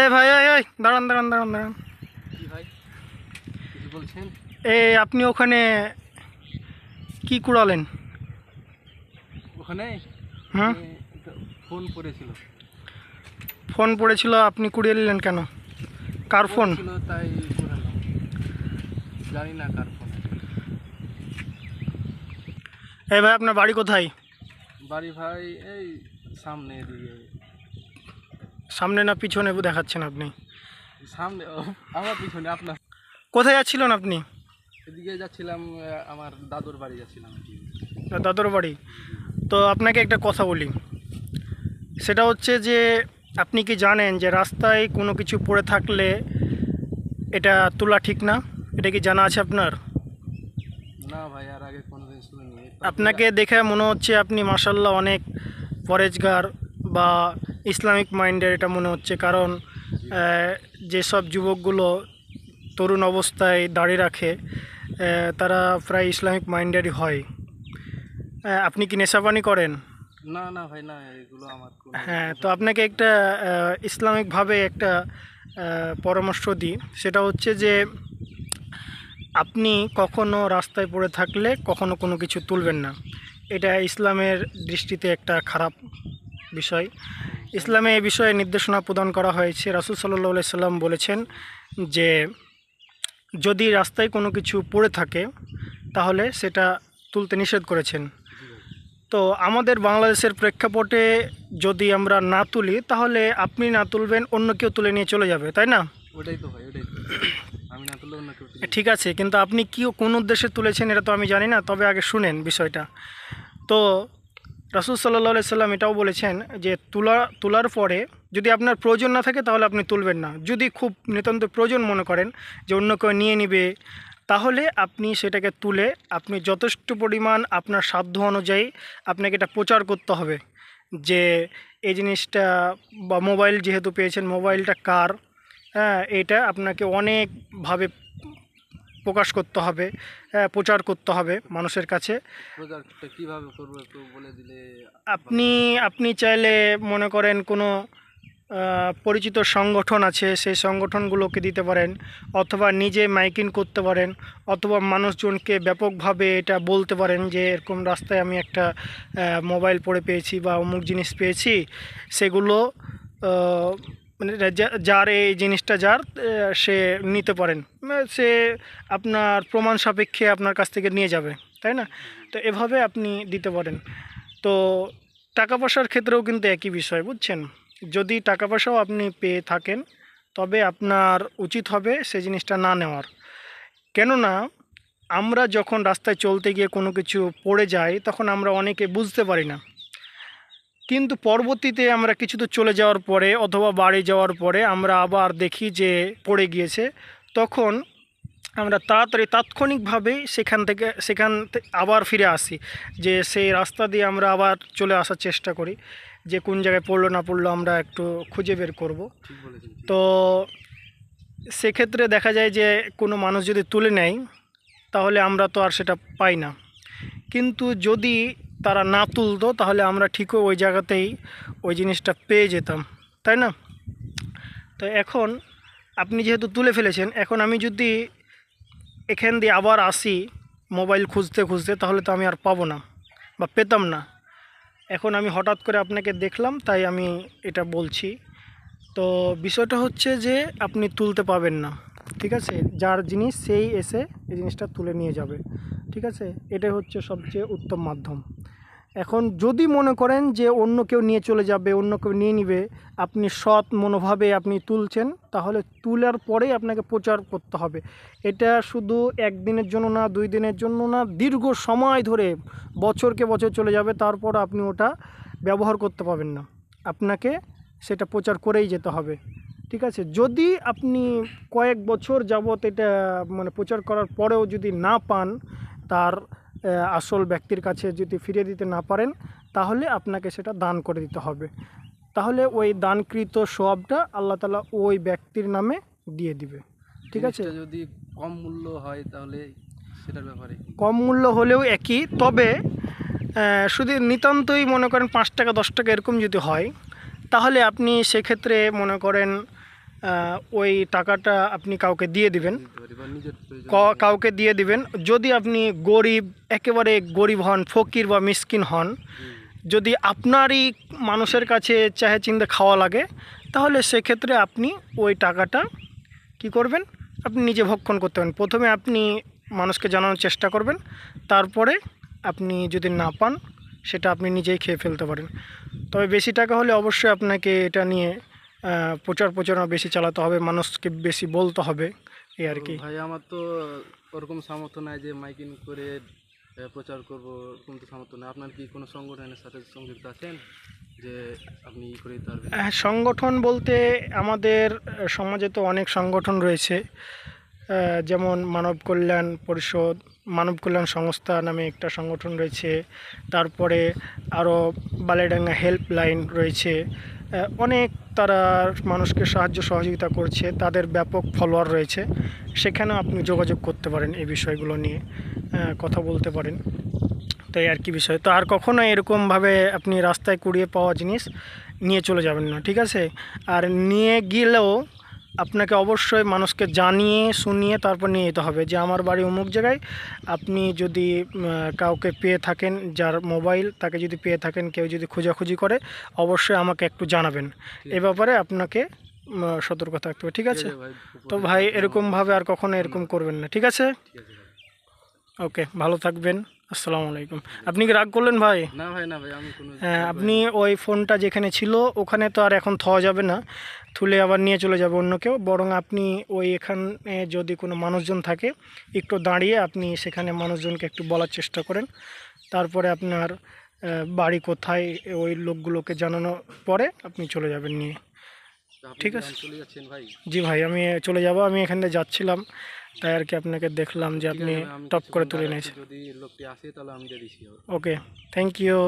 এ ভাই এই এই দাঁড়ান দাঁড়ান দাঁড়ান দাঁড়ান। বলছেন? এ আপনি ওখানে কি কুড়ালেন? ওখানে? হুম ফোন করেছিল ফোন পড়েছিল আপনি কুড়িয়ে নিলেন কেন? কার ফোন? তাই জানি না কার ফোন। এই ভাই আপনার বাড়ি কোথায়? বাড়ি ভাই এই সামনে এদিকে। সামনে না পিছনে দেখাচ্ছেন আপনি? সামনে আমার পিছনে আপনার। কোথায় যাচ্ছিলেন আপনি? এদিকে যাচ্ছিলাম আমার দাদুর বাড়ি যাচ্ছিলাম দাদুর বাড়ি। তো আপনাকে একটা কথা বলি। সেটা হচ্ছে যে আপনি কি জানেন যে রাস্তায় কোনো কিছু পড়ে থাকলে এটা তোলা ঠিক না? এটা কি জানা আছে আপনার? না ভাই আর আগে কোনোদিন শুনিনি। আপনাকে দেখে মনে হচ্ছে আপনি মাসাল্লাহ অনেক পরেজগার। বা ইসলামিক মাইন্ডের এটা মনে হচ্ছে। কারণ যেসব যুবকগুলো তরুণ অবস্থায় দাঁড়িয়ে রাখে তারা প্রায় ইসলামিক মাইন্ডেরই হয়। আপনি কি নেশাপানি করেন? না না ভাই না এগুলো আমার হ্যাঁ তো আপনাকে একটা ইসলামিকভাবে একটা পরামর্শ দিই। সেটা হচ্ছে যে আপনি কখনো রাস্তায় পড়ে থাকলে কখনো কোনো কিছু তুলবেন না। এটা ইসলামের দৃষ্টিতে একটা খারাপ বিষয়। ইসলামে এই বিষয়ে নির্দেশনা প্রদান করা হয়েছে। রাসুল সাল্লাহ সাল্লাম বলেছেন যে যদি রাস্তায় কোনো কিছু পড়ে থাকে তাহলে সেটা তুলতে নিষেধ করেছেন। তো আমাদের বাংলাদেশের প্রেক্ষাপটে যদি আমরা না তুলি তাহলে আপনি না তুলবেন অন্য কেউ তুলে নিয়ে চলে যাবে তাই না? ওটাই তো ভাই ওটাই আমি না তুললে অন্য কেউ ঠিক আছে কিন্তু আপনি কি কোন উদ্দেশ্যে তুলেছেন এটা তো আমি জানি না তবে আগে শুনেন বিষয়টা। তো রাসুল সাল্লাহ সাল্লাম এটাও বলেছেন যে তুলা, তোলার পরে যদি আপনার প্রয়োজন না থাকে তাহলে আপনি তুলবেন না। যদি খুব নিতান্ত প্রয়োজন মনে করেন যে অন্য কেউ নিয়ে নিবে, তাহলে আপনি সেটাকে তুলে আপনি যথেষ্ট পরিমাণ আপনার সাধ্য অনুযায়ী আপনাকে এটা প্রচার করতে হবে যে এই জিনিসটা বা মোবাইল যেহেতু পেয়েছেন, মোবাইলটা কার? হ্যাঁ এটা আপনাকে অনেকভাবে প্রকাশ করতে হবে হ্যাঁ প্রচার করতে হবে মানুষের কাছে। কীভাবে করব একটু বলে দিলে আপনি আপনি চাইলে মনে করেন কোনো পরিচিত সংগঠন আছে সেই সংগঠনগুলোকে দিতে পারেন অথবা নিজে মাইকিং করতে পারেন অথবা মানুষজনকে ব্যাপকভাবে এটা বলতে পারেন যে এরকম রাস্তায় আমি একটা মোবাইল পড়ে পেয়েছি বা অমুক জিনিস পেয়েছি সেগুলো মানে যার এই জিনিসটা যার সে নিতে পারেন। সে আপনার প্রমাণ সাপেক্ষে আপনার কাছ থেকে নিয়ে যাবে, তাই না? তো এভাবে আপনি দিতে পারেন। তো টাকা পয়সার ক্ষেত্রেও কিন্তু একই বিষয়, বুঝছেন? যদি টাকা পয়সাও আপনি পেয়ে থাকেন, তবে আপনার উচিত হবে সে জিনিসটা না নেওয়ার। কেননা, আমরা যখন রাস্তায় চলতে গিয়ে কোনো কিছু পড়ে যাই, তখন আমরা অনেকে বুঝতে পারি না। কিন্তু পরবর্তীতে আমরা কিছু তো চলে যাওয়ার পরে অথবা বাড়ি যাওয়ার পরে আমরা আবার দেখি যে পড়ে গিয়েছে তখন আমরা তাড়াতাড়ি তাৎক্ষণিকভাবেই সেখান থেকে সেখান থেকে আবার ফিরে আসি যে সেই রাস্তা দিয়ে আমরা আবার চলে আসার চেষ্টা করি যে কোন জায়গায় পড়ল না পড়ল আমরা একটু খুঁজে বের করব। তো সেক্ষেত্রে দেখা যায় যে কোনো মানুষ যদি তুলে নেয় তাহলে আমরা তো আর সেটা পাই না। কিন্তু যদি তারা না তুলতো, তাহলে আমরা ঠিকও ওই জায়গাতেই ওই জিনিসটা পেয়ে যেতাম, তাই না? তো এখন আপনি যেহেতু তুলে ফেলেছেন, এখন আমি যদি এখান দিয়ে আবার আসি মোবাইল খুঁজতে খুঁজতে, তাহলে তো আমি আর পাবো না বা পেতাম না। এখন আমি হঠাৎ করে আপনাকে দেখলাম, তাই আমি এটা বলছি। তো বিষয়টা হচ্ছে যে আপনি তুলতে পাবেন না, ঠিক আছে? যার জিনিস সেই এসে এই জিনিসটা তুলে নিয়ে যাবে, ঠিক আছে? এটাই হচ্ছে সবচেয়ে উত্তম মাধ্যম। এখন যদি মনে করেন যে অন্য কেউ নিয়ে চলে যাবে, অন্য কেউ নিয়ে নিবে, আপনি সৎ মনোভাবে আপনি তুলছেন, তাহলে তোলার পরেই আপনাকে প্রচার করতে হবে। এটা শুধু একদিনের জন্য না, দুই দিনের জন্য না, দীর্ঘ সময় ধরে বছরকে বছর চলে যাবে, তারপর আপনি ওটা ব্যবহার করতে পারবেন না। আপনাকে সেটা প্রচার করেই যেতে হবে। ঠিক আছে? যদি আপনি কয়েক বছর যাবত এটা মানে প্রচার করার পরেও যদি না পান, তার আসল ব্যক্তির কাছে যদি ফিরিয়ে দিতে না পারেন তাহলে আপনাকে সেটা দান করে দিতে হবে। তাহলে ওই দানকৃত সবটা আল্লাহ তালা ওই ব্যক্তির নামে দিয়ে দিবে। ঠিক আছে? যদি কম মূল্য হয় তাহলে সেটার ব্যাপারে। কম মূল্য হলেও একই তবে শুধু নিতান্তই মনে করেন পাঁচ টাকা দশ টাকা এরকম যদি হয় তাহলে আপনি সেক্ষেত্রে মনে করেন ওই টাকাটা আপনি কাউকে দিয়ে দিবেন। কাউকে দিয়ে দিবেন। যদি আপনি গরিব একেবারে গরিব হন ফকির বা মিসকিন হন যদি আপনারই মানুষের কাছে চাহে চিন্তা খাওয়া লাগে তাহলে সেক্ষেত্রে আপনি ওই টাকাটা কি করবেন? আপনি নিজে ভক্ষণ করতে পারেন। প্রথমে আপনি মানুষকে জানানোর চেষ্টা করবেন। তারপরে আপনি যদি না পান সেটা আপনি নিজেই খেয়ে ফেলতে পারেন। তবে বেশি টাকা হলে অবশ্যই আপনাকে এটা নিয়ে প্রচার প্রচারণা বেশি চালাতে হবে মানুষকে বেশি বলতে হবে এই আর কি। ভাই আমার তো ওরকম সামর্থ্য নাই যে মাইকিং করে প্রচার করব ওরকম তো সামর্থ্য নাই। আপনার কি কোনো সংগঠনের সাথে সংযুক্ত আছেন? যে আপনি করে পারবেন হ্যাঁ, সংগঠন বলতে আমাদের সমাজে তো অনেক সংগঠন রয়েছে। যেমন মানব কল্যাণ পরিষদ মানব কল্যাণ সংস্থা নামে একটা সংগঠন রয়েছে। তারপরে আরও বালেডাঙ্গা হেল্পলাইন রয়েছে। অনেক তারা মানুষকে সাহায্য সহযোগিতা করছে, তাদের ব্যাপক ফলোয়ার রয়েছে। সেখানেও আপনি যোগাযোগ করতে পারেন এই বিষয়গুলো নিয়ে কথা বলতে পারেন। তাই আর কি বিষয়। তো আর কখনো এরকমভাবে আপনি রাস্তায় কুড়িয়ে পাওয়া জিনিস নিয়ে চলে যাবেন না, ঠিক আছে? আর নিয়ে গেলেও আপনাকে অবশ্যই মানুষকে জানিয়ে শুনিয়ে তারপর নিয়ে যেতে হবে যে আমার বাড়ি অমুক জায়গায়। আপনি যদি কাউকে পেয়ে থাকেন যার মোবাইল তাকে যদি পেয়ে থাকেন কেউ যদি খোঁজাখুঁজি করে অবশ্যই আমাকে একটু জানাবেন। এ ব্যাপারে আপনাকে সতর্ক থাকতে হবে ঠিক আছে? তো ভাই এরকমভাবে আর কখনো এরকম করবেন না ঠিক আছে? ওকে ভালো থাকবেন। আসসালামু আলাইকুম। আপনি কি রাগ করলেন ভাই? না ভাই না ভাই আমি কোনো হ্যাঁ আপনি ওই ফোনটা যেখানে ছিল ওখানে তো আর এখন থওয়া যাবে না। তুলে আবার নিয়ে চলে যাবে অন্য কেউ। বরং আপনি ওই এখানে যদি কোনো মানুষজন থাকে একটু দাঁড়িয়ে আপনি সেখানে মানুষজনকে একটু বলার চেষ্টা করেন। তারপরে আপনার বাড়ি কোথায় ওই লোকগুলোকে জানানোর পরে আপনি চলে যাবেন নিয়ে। ঠিক আছে। জি ভাই আমি চলে যাব। আমি এখান যাচ্ছিলাম। তাই আর কি আপনাকে দেখলাম যে আপনি টপ করে তুলে নিয়েছেন? যদি লোকটি আসে তাহলে আমি দিয়ে দিচ্ছি। Okay thank you